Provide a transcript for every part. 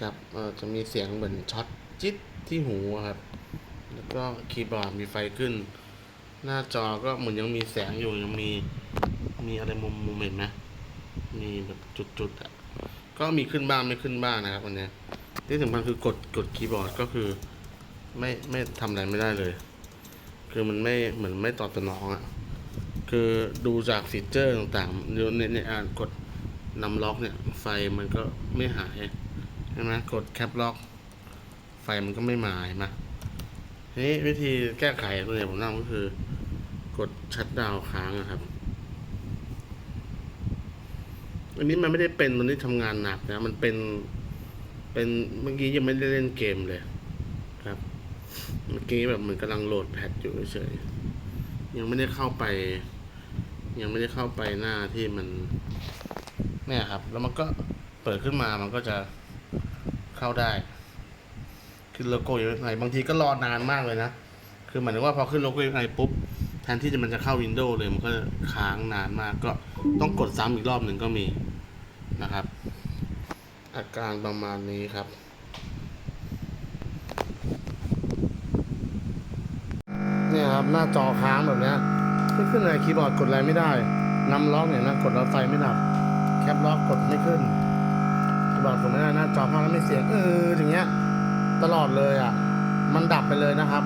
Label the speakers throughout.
Speaker 1: ครับจะมีเสียงเหมือนช็อตจิ๊ดที่หูครับ แล้วก็คีย์บอร์ดมีไฟขึ้น หน้าจอก็เหมือนยังมีแสงอยู่ยังมีมีอะไรมุมมุมเห็นไหมมีแบบจุดๆอะก็มีขึ้นบ้างไม่ขึ้นบ้างนะครับวันนี้ที่สำคัญคือกดกดคีย์บอร์ดก็คือไม่ไม่ทำอะไรไม่ได้เลย คือมันไม่เหมือนไม่ตอบสนองอะคือดูจากฟีเจอร์ต่างๆเดี๋ยวเนี่ยเนี่ยอ่านกดนำล็อกเนี่ย ไฟมันก็ไม่หาย ใช่ไหมกดแคปล็อก ไฟมันก็ไม่มาเห็นไหมทีนี้วิธีแก้ไขตัวเนี่ยผมนะนำก็คือ กดชัดดาวค้างนะครับ อันนี้มันไม่ได้เป็นตอนที่ทำงานหนักนะ มันเป็น เป็นเมื่อกี้ยังไม่ได้เล่นเกมเลยครับ เมื่อกี้แบบเหมือนกำลังโหลดแพทอยู่เฉยยังไม่ได้เข้าไป ยังไม่ได้เข้าไปหน้าที่มันเนี่ยครับ แล้วมันก็เปิดขึ้นมามันก็จะ เข้าได้ ขึ้นโลโก้อยู่ข้างในบางทีก็รอนานมากเลยนะ คือหมายถึงว่าพอขึ้นโลโก้อยู่ข้างในปุ๊บแทนที่จะมันจะเข้า Windows เลยมันก็ค้างนานมากก็ต้องกดซ้ำอีกรอบหนึ่งก็มีนะครับ อาการประมาณนี้ครับเนี่ยครับหน้าจอค้างแบบนี้ไม่ขึ้นอะไรคีย์บอร์ดกดอะไรไม่ได้นำล็อกเนี่ยนะกดแล้วไฟไม่ดับ แคปล็อกกดไม่ขึ้น คีย์บอร์ดกดไม่ได้นะจอค้างแล้วไม่เสียงเอออย่างเงี้ย ตลอดเลยอะ มันดับไปเลยนะครับ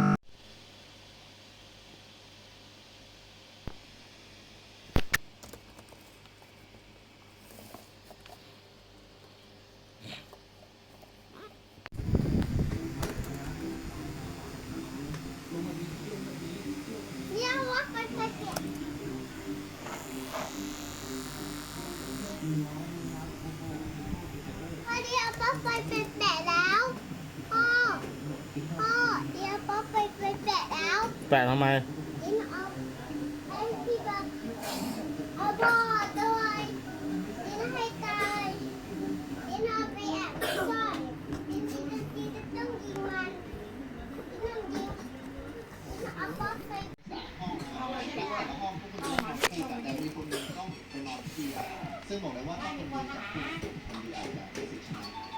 Speaker 2: ป๊อไปเป็นแปะแล้วพ่อพ่อเดี๋ยวป๊อปไปเป็นแปะแล้ว
Speaker 1: แปะทำไม
Speaker 2: กินเอาไอ้ที่บบเอาบอด้วยกินให้ตายกินเอาไปแอบซ่อนกินที่จะกินจะต้องยิงมันกินต้องยิงกินเอาป๊อปไป
Speaker 3: ซึ่งบอกเลยว่าต้องเป็นคนจับกลุ่มคนเดียวกันเป็นสิทธิ์